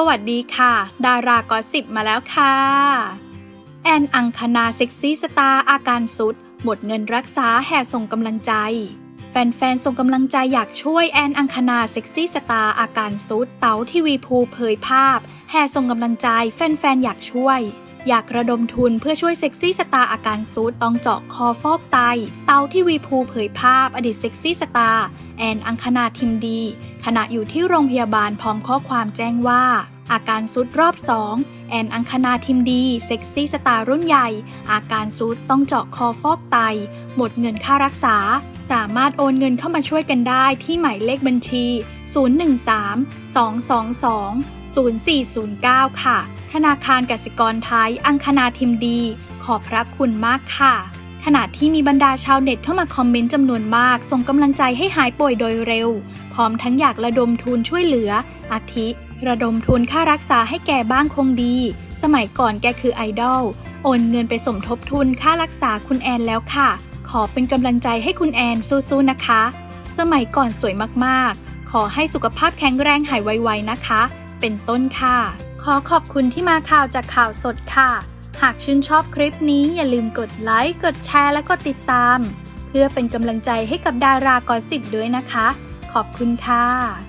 สวัสดีค่ะ ดารากอสิบมาแล้วค่ะ แอนอังคณาเซ็กซี่สตาร์อาการสุด หมดเงินรักษาแห่ส่งกำลังใจ แฟนๆ ส่งกำลังใจอยากช่วยแอนอังคณาเซ็กซี่สตาร์อาการสุด เต๋าทีวีภูเผยภาพ แห่ส่งกำลังใจแฟนๆ อยากช่วย อยากระดมทุนเพื่อช่วยเซ็กซี่สตาร์อาการซูดต้องเจาะคอฟอกไต เตาที่วีภูเผยภาพอดีตเซ็กซี่สตาร์แอนอังคณาทิมดี ขณะอยู่ที่โรงพยาบาลพร้อมข้อความแจ้งว่า อาการซุดรอบ 2 แอนอังคณาทิมดีเซ็กซี่สตาร์รุ่นใหญ่ อาการซุดต้องเจาะคอฟอกไต หมดเงินค่ารักษา สามารถโอนเงินเข้ามาช่วยกันได้ที่หมายเลขบัญชี 013 222 0409 ค่ะ ธนาคารกสิกรไทย อังคณาทิมดี ขอบพระคุณมากค่ะขณะที่มีบรรดาชาวเน็ตเข้ามาคอมเมนต์จำนวนมาก ส่งกำลังใจให้หายป่วยโดยเร็ว พร้อมทั้งอยากระดมทุนช่วยเหลือ อาทิ ระดมทุนค่ารักษาให้แกบ้างคงดี สมัยก่อนแกคือไอดอล โอนเงินไปสมทบทุนค่ารักษาคุณแอนแล้วค่ะ ขอเป็นกำลังใจให้คุณแอนสู้ๆนะคะ สมัยก่อนสวยมากๆ ขอให้สุขภาพแข็งแรงหายไวๆนะคะ เป็นต้นค่ะ ขอขอบคุณที่มาข่าวจากข่าวสดค่ะ หากชื่นชอบคลิปนี้อย่าลืมกดไลค์ กดแชร์และกดติดตาม เพื่อเป็นกำลังใจให้กับดารากอสิบด้วยนะคะ ขอบคุณค่ะ